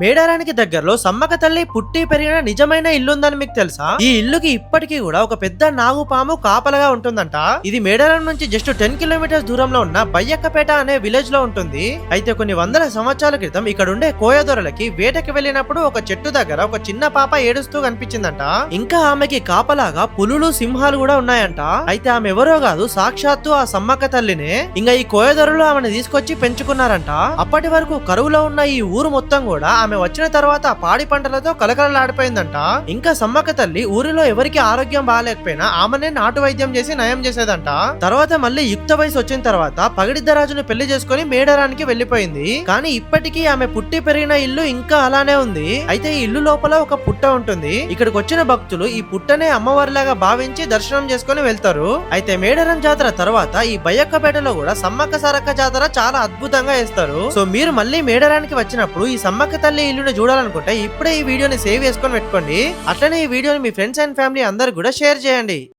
మేడారానికి దగ్గరలో సమ్మక తల్లి పుట్టి పెరిగిన నిజమైన ఇల్లు ఉందని మీకు తెలుసా? ఈ ఇల్లుకి ఇప్పటికీ కూడా ఒక పెద్ద నాగుపాము కాపలగా ఉంటుందంట. ఇది మేడారం నుంచి జస్ట్ టెన్ కిలోమీటర్స్ దూరంలో ఉన్న బయ్యక్కపేట అనే విలేజ్లో ఉంటుంది. అయితే కొన్ని వందల సంవత్సరాల క్రితం ఇక్కడ ఉండే కోయదొరలకి వేటకి వెళ్ళినప్పుడు ఒక చెట్టు దగ్గర ఒక చిన్న పాప ఏడుస్తూ కనిపించిందంట. ఇంకా ఆమెకి కాపలాగా పులులు సింహాలు కూడా ఉన్నాయంట. అయితే ఆమె ఎవరో కాదు సాక్షాత్తు ఆ సమ్మక్క తల్లినే. ఇంకా ఈ కోయదొరలు ఆమెను తీసుకొచ్చి పెంచుకున్నారంట. అప్పటి వరకు కరువులో ఉన్న ఈ ఊరు మొత్తం కూడా ఆమె వచ్చిన తర్వాత పాడి పంటలతో కలకలలాడిపోయిందంట. ఇంకా సమ్మక్క తల్లి ఊరిలో ఎవరికి ఆరోగ్యం బాగాలేకపోయినా ఆమెనే నాటు వైద్యం చేసి నయం చేసేదంట. తర్వాత మళ్ళీ యుక్త వయసు వచ్చిన తర్వాత పగడిద్దరాజును పెళ్ళి చేసుకుని మేడరానికి వెళ్ళిపోయింది కానీ ఇప్పటికీ ఆమె పుట్టి పెరిగిన ఇల్లు ఇంకా అలానే ఉంది. అయితే ఈ ఇల్లు లోపల ఒక పుట్ట ఉంటుంది. ఇక్కడికి వచ్చిన భక్తులు ఈ పుట్టనే అమ్మవారిలాగా భావించి దర్శనం చేసుకుని వెళ్తారు. అయితే మేడారం జాతర తర్వాత ఈ బయ్యక్కపేటలో కూడా సమ్మక్క సారక్క జాతర చాలా అద్భుతంగా వేస్తారు సో మీరు మళ్ళీ మేడారానికి వచ్చినప్పుడు ఈ సమ్మక్క తల్లి ఇల్లుని చూడాలనుకుంటే ఇప్పుడే ఈ వీడియోని సేవ్ చేసుకొని పెట్టుకోండి. అట్లనే ఈ వీడియోని మీ ఫ్రెండ్స్ అండ్ ఫ్యామిలీ అందరు కూడా షేర్ చేయండి.